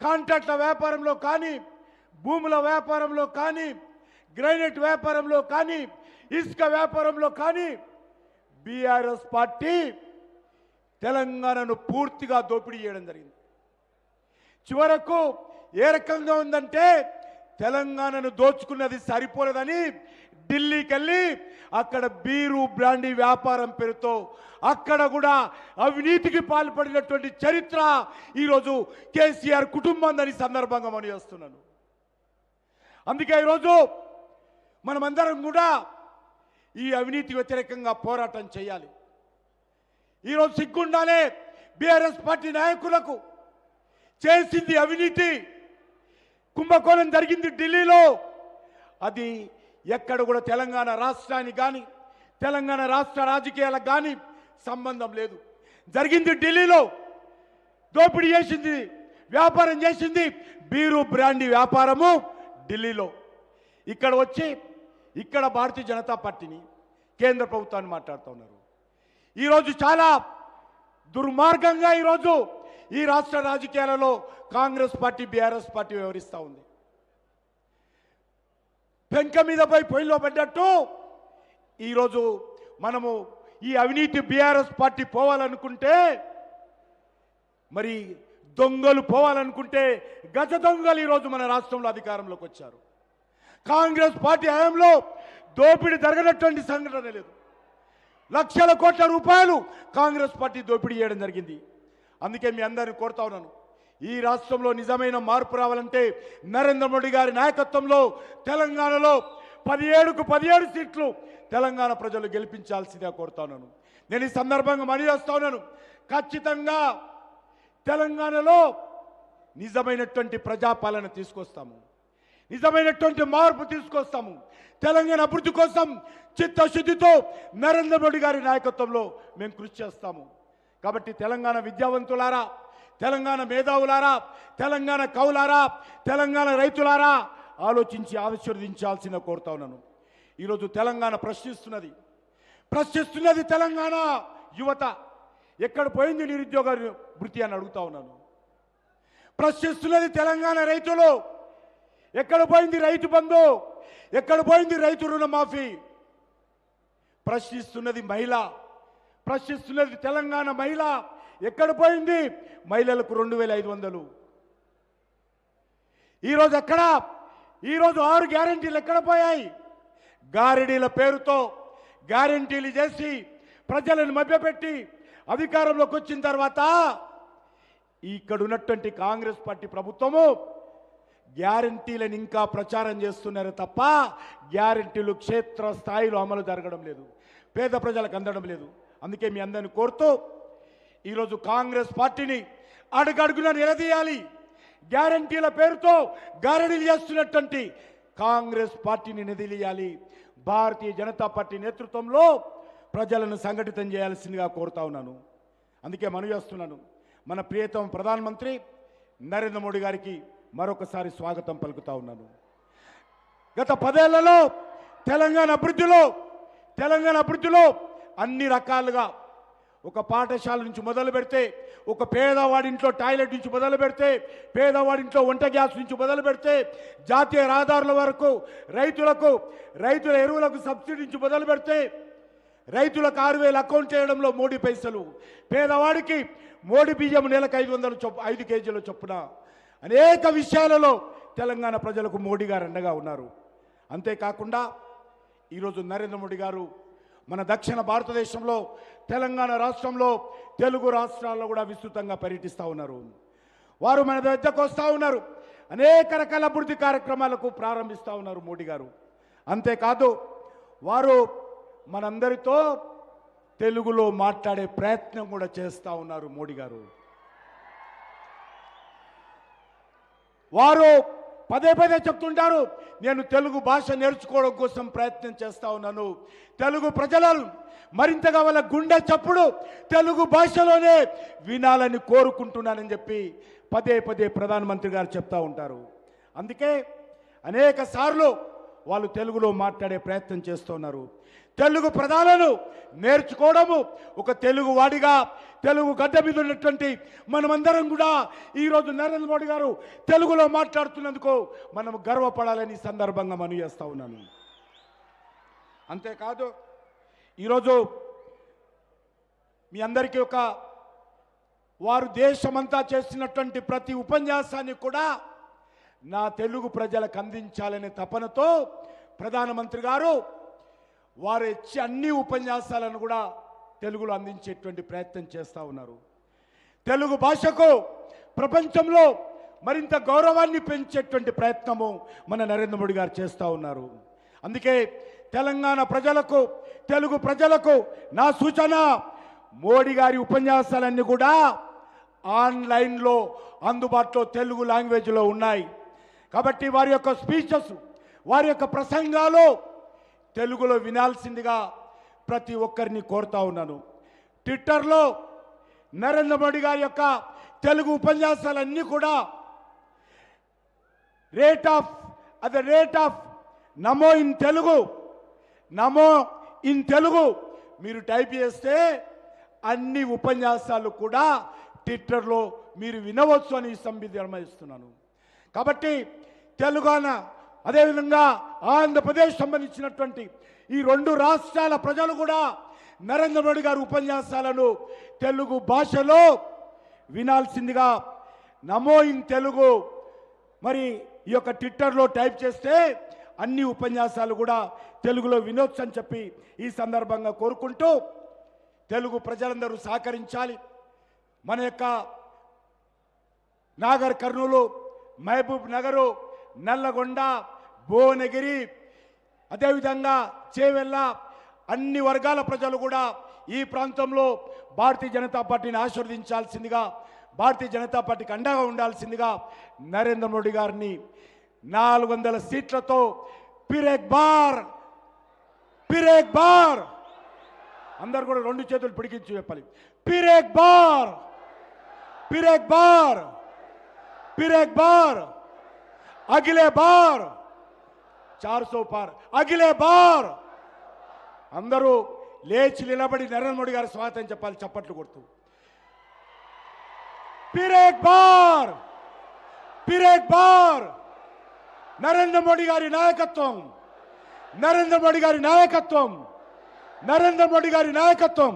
కాంట్రాక్ట్ల వ్యాపారంలో కానీ భూముల వ్యాపారంలో కానీ గ్రానైట్ వ్యాపారంలో కానీ ఇసుక వ్యాపారంలో కానీ బీఆర్ఎస్ పార్టీ తెలంగాణను పూర్తిగా దోపిడీ చేయడం జరిగింది. చివరకు ఏ రకంగా ఉందంటే తెలంగాణను దోచుకున్నది సరిపోలేదని ఢిల్లీకి వెళ్ళి అక్కడ బీరు బ్రాండీ వ్యాపారం పేరుతో అక్కడ కూడా అవినీతికి పాల్పడినటువంటి చరిత్ర ఈరోజు కేసీఆర్ కుటుంబందని సందర్భంగా మనం చేస్తున్నాను. అందుకే ఈరోజు మనమందరం కూడా ఈ అవినీతి వ్యతిరేకంగా పోరాటం చేయాలి. ఈరోజు సిగ్గుండాలే బీఆర్ఎస్ పార్టీ నాయకులకు చేసింది అవినీతి. కుంభకోణం జరిగింది ఢిల్లీలో. అది ఎక్కడ కూడా తెలంగాణ రాష్ట్రానికి కానీ తెలంగాణ రాష్ట్ర రాజకీయాలకు కానీ సంబంధం లేదు. జరిగింది ఢిల్లీలో. దోపిడీ చేసింది వ్యాపారం చేసింది బీరు బ్రాండీ వ్యాపారము ఢిల్లీలో. ఇక్కడ వచ్చి ఇక్కడ భారతీయ జనతా పార్టీని కేంద్ర ప్రభుత్వాన్ని మాట్లాడుతూ ఉన్నారు. ఈరోజు చాలా దుర్మార్గంగా ఈరోజు ఈ రాష్ట్ర రాజకీయాలలో కాంగ్రెస్ పార్టీ బీఆర్ఎస్ పార్టీ వ్యవహరిస్తూ ఉంది. పెంక మీద పోయి పొయ్యిలో పడ్డట్టు ఈరోజు మనము ఈ అవినీతి బీఆర్ఎస్ పార్టీ పోవాలనుకుంటే మరి దొంగలు పోవాలనుకుంటే గజ దొంగలు ఈరోజు మన రాష్ట్రంలో అధికారంలోకి వచ్చారు. కాంగ్రెస్ పార్టీ హయాంలో దోపిడీ జరగనటువంటి సంఘటన లేదు. లక్షల కోట్ల రూపాయలు కాంగ్రెస్ పార్టీ దోపిడీ చేయడం జరిగింది. అందుకే మీ అందరిని కోరుతా ఉన్నాను. ఈ రాష్ట్రంలో నిజమైన మార్పు రావాలంటే నరేంద్ర మోడీ గారి నాయకత్వంలో తెలంగాణలో పదిహేడుకు పదిహేడు సీట్లు తెలంగాణ ప్రజలు గెలిపించాల్సిందిగా కోరుతాను నేను ఈ సందర్భంగా మనీ చేస్తా ఉన్నాను. ఖచ్చితంగా తెలంగాణలో నిజమైనటువంటి ప్రజాపాలన తీసుకొస్తాము. నిజమైనటువంటి మార్పు తీసుకొస్తాము. తెలంగాణ అభివృద్ధి కోసం చిత్తశుద్ధితో నరేంద్ర మోడీ గారి నాయకత్వంలో మేము కృషి చేస్తాము. కాబట్టి తెలంగాణ విద్యావంతులారా తెలంగాణ మేధావులారా తెలంగాణ కవులారా తెలంగాణ రైతులారా ఆలోచించి ఆశీర్వదించాల్సిన కోరుతా ఉన్నాను. ఈరోజు తెలంగాణ ప్రశ్నిస్తున్నది. ప్రశ్నిస్తున్నది తెలంగాణ యువత. ఎక్కడ పోయింది నిరుద్యోగ వృత్తి అని అడుగుతా ఉన్నాను. ప్రశ్నిస్తున్నది తెలంగాణ రైతులు. ఎక్కడ పోయింది రైతు బంధు? ఎక్కడ పోయింది రైతు రుణమాఫీ? ప్రశ్నిస్తున్నది మహిళ. ప్రశ్నిస్తున్నది తెలంగాణ మహిళ. ఎక్కడ పోయింది? మహిళలకు రెండు వేల ఐదు వందలు. ఈరోజు ఎక్కడ? ఈరోజు ఆరు గ్యారంటీలు ఎక్కడ పోయాయి? గారెడీల పేరుతో గ్యారంటీలు చేసి ప్రజలను మభ్యపెట్టి అధికారంలోకి వచ్చిన తర్వాత ఇక్కడ ఉన్నటువంటి కాంగ్రెస్ పార్టీ ప్రభుత్వము గ్యారంటీలను ఇంకా ప్రచారం చేస్తున్నారు తప్ప గ్యారంటీలు క్షేత్ర స్థాయిలో అమలు జరగడం లేదు. పేద ప్రజలకు అందడం లేదు. అందుకే మీ అందరిని కోరుతూ ఈరోజు కాంగ్రెస్ పార్టీని అడుగడుగున నిలదీయాలి. గ్యారంటీల పేరుతో గారడీలు చేస్తున్నటువంటి కాంగ్రెస్ పార్టీని నిలదీయాలి. భారతీయ జనతా పార్టీ నేతృత్వంలో ప్రజలను సంఘటితం చేయాల్సిందిగా కోరుతా ఉన్నాను. అందుకే మనవి చేస్తున్నాను. మన ప్రియతమ ప్రధానమంత్రి నరేంద్ర మోడీ గారికి మరొకసారి స్వాగతం పలుకుతా ఉన్నాను. గత పదేళ్ళలో తెలంగాణ అభివృద్ధిలో తెలంగాణ అభివృద్ధిలో అన్ని రకాలుగా ఒక పాఠశాల నుంచి మొదలు పెడితే ఒక పేదవాడింట్లో టాయిలెట్ నుంచి మొదలు పెడితే పేదవాడింట్లో వంట గ్యాస్ నుంచి మొదలు పెడితే జాతీయ రహదారుల వరకు రైతులకు రైతుల ఎరువులకు సబ్సిడీ నుంచి మొదలు పెడితే రైతులకు ఆరు వేలు అకౌంట్ చేయడంలో మోడీ పైసలు. పేదవాడికి మోడీ బియ్యం నెలకు ఐదు వందలు చొప్పు ఐదు కేజీల చొప్పున. అనేక విషయాలలో తెలంగాణ ప్రజలకు మోడీ గారు అండగా ఉన్నారు. అంతేకాకుండా ఈరోజు నరేంద్ర మోడీ గారు మన దక్షిణ భారతదేశంలో తెలంగాణ రాష్ట్రంలో తెలుగు రాష్ట్రాల్లో కూడా విస్తృతంగా పర్యటిస్తూ ఉన్నారు. వారు మన దగ్గరకు వస్తూ ఉన్నారు. అనేక రకాల అభివృద్ధి కార్యక్రమాలకు ప్రారంభిస్తూ ఉన్నారు మోడీ గారు. అంతేకాదు వారు మనందరితో తెలుగులో మాట్లాడే ప్రయత్నం కూడా చేస్తూ ఉన్నారు మోడీ గారు. వారు పదే పదే చెప్తుంటారు నేను తెలుగు భాష నేర్చుకోవడం కోసం ప్రయత్నం చేస్తా ఉన్నాను. తెలుగు ప్రజలను మరింతగా వాళ్ళ గుండె చప్పుడు తెలుగు భాషలోనే వినాలని కోరుకుంటున్నానని చెప్పి పదే పదే ప్రధానమంత్రి గారు చెప్తా ఉంటారు. అందుకే అనేక సార్లు వాళ్ళు తెలుగులో మాట్లాడే ప్రయత్నం చేస్తున్నారు. తెలుగు ప్రధాలను నేర్చుకోవడము ఒక తెలుగు వాడిగా తెలుగు గడ్డ మీద ఉన్నటువంటి మనమందరం కూడా ఈరోజు నరేంద్ర మోడీ గారు తెలుగులో మాట్లాడుతున్నందుకు మనం గర్వపడాలని ఈ సందర్భంగా మనం చేస్తూ ఉన్నాను. అంతేకాదు ఈరోజు మీ అందరికీ ఒక వారు దేశమంతా చేసినటువంటి ప్రతి ఉపన్యాసాన్ని కూడా నా తెలుగు ప్రజలకు అందించాలనే తపనతో ప్రధానమంత్రి గారు వారు ఇచ్చే అన్ని ఉపన్యాసాలను కూడా తెలుగులో అందించేటువంటి ప్రయత్నం చేస్తూ ఉన్నారు. తెలుగు భాషకు ప్రపంచంలో మరింత గౌరవాన్ని పెంచేటువంటి ప్రయత్నము మన నరేంద్ర మోడీ గారు చేస్తూ ఉన్నారు. అందుకే తెలంగాణ ప్రజలకు తెలుగు ప్రజలకు నా సూచన మోడీ గారి ఉపన్యాసాలన్నీ కూడా ఆన్లైన్లో అందుబాటులో తెలుగు లాంగ్వేజ్లో ఉన్నాయి. కాబట్టి వారి యొక్క స్పీచెస్ వారి యొక్క ప్రసంగాలు తెలుగులో వినాల్సిందిగా ప్రతి ఒక్కరిని కోరుతా ఉన్నాను. ట్విట్టర్లో నరేంద్ర మోడీ గారి యొక్క తెలుగు ఉపన్యాసాలన్నీ కూడా rate of at the rate of Namo in Telugu Namo in Telugu మీరు టైప్ చేస్తే అన్ని ఉపన్యాసాలు కూడా ట్విట్టర్లో మీరు వినవచ్చు అని సంవిధానం కాబట్టి తెలుగాన అదేవిధంగా ఆంధ్రప్రదేశ్ సంబంధించినటువంటి ఈ రెండు రాష్ట్రాల ప్రజలు కూడా నరేంద్ర మోడీ గారి ఉపన్యాసాలను తెలుగు భాషలో వినాల్సిందిగా నమో ఇన్ తెలుగు మరి ఈ యొక్క ట్విట్టర్లో టైప్ చేస్తే అన్ని ఉపన్యాసాలు కూడా తెలుగులో వినొచ్చు అని చెప్పి ఈ సందర్భంగా కోరుకుంటూ తెలుగు ప్రజలందరూ సహకరించాలి. మన యొక్క నాగర్ కర్నూలు మహబూబ్ నగరు నల్లగొండ భువనగిరి అదేవిధంగా చేవెళ్ళ అన్ని వర్గాల ప్రజలు కూడా ఈ ప్రాంతంలో భారతీయ జనతా పార్టీని ఆశీర్వదించాల్సిందిగా భారతీయ జనతా పార్టీకి అండగా ఉండాల్సిందిగా నరేంద్ర మోడీ గారిని నాలుగు వందల సీట్లతో పిరేక్ బార్ పిరేక్ బార్. అందరు కూడా రెండు చేతులు పిడికించి చెప్పాలి. పిరేక్ బార్ పిరేక్ బార్. పిరేక్ బార్ అగిలే బార్ చార్ సో పార్ అగిలే బార్ అందరూ లేచి నిలబడి నరేంద్ర మోడీ గారి స్వాగతం చెప్పాలి చప్పట్లు కొడుతూ. పిరేక్ బార్ పిరేక్ బార్ నరేంద్ర మోడీ గారి నాయకత్వం నరేంద్ర మోడీ గారి నాయకత్వం నరేంద్ర మోడీ గారి నాయకత్వం.